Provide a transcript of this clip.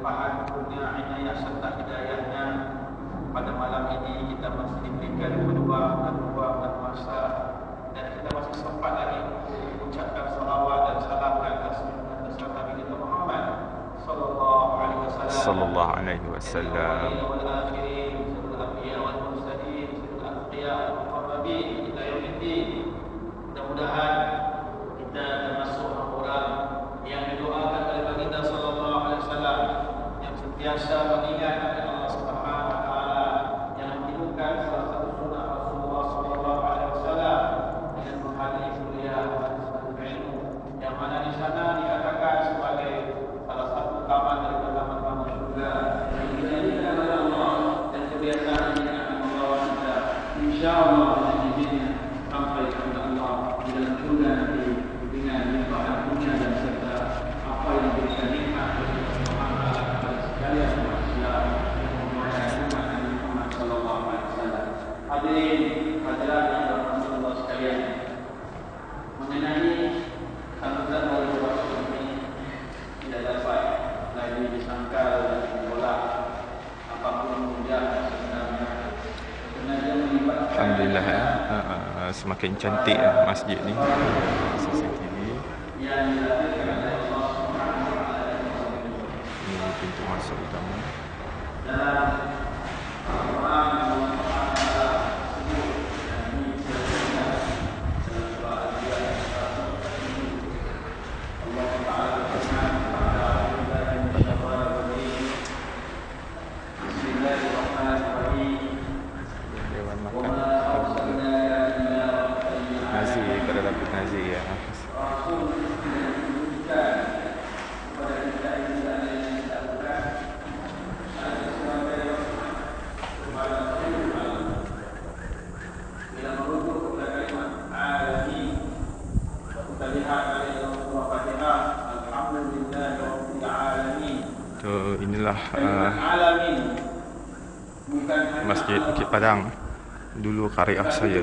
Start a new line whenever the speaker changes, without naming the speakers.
Faham kurnia inayah serta hidayahnya. Pada malam ini kita masih diberikan peluang dan ruang dan masa Dan kita masih sempat lagi mengucapkan salawat dan salam ke atas junjungan besar Nabi kita Muhammad Sallallahu alaihi wasallam.
Sallallahu alaihi wasallam.
Yang sentiasa mengingat akan Allah Subhanahu wa taala yang menghidupkan salah satu sunnah Rasulullah sallallahu alaihi wasallam dengan menghadiri kuliah majlis ilmu. Yang mana di sana dikatakan sebagai salah satu taman daripada taman-taman surga yang dijadikan oleh Allah dan kebiasaan ini akan membawa kita. Insyaallah dengan izinnya sampai kepada Allah di dalam surga nanti dengan limpahan dunia dan serta apa yang diberikan nikmat oleh Allah Subhanahu wa taala kepada sekalian manusia yang memuliakan umat Nabi Muhammad sallallahu alaihi wasallam. Hadirin hadirat yang dirahmati Allah sekalian. Mengenai sambutan oleh Rasul ini tidak dapat lagi disangkal dan ditolak apapun mudah sebenarnya kerana dia melibatkan
Alhamdulillah ya. Ha, ha, semakin cantik ya masjid ni. CCTV.
yang dilakukan oleh Allah Subhanahu
Ini pintu masuk utama.
dalam Rabbil Alamin.
Tu inilah uh, Masjid Bukit Padang. Dulu karya saya.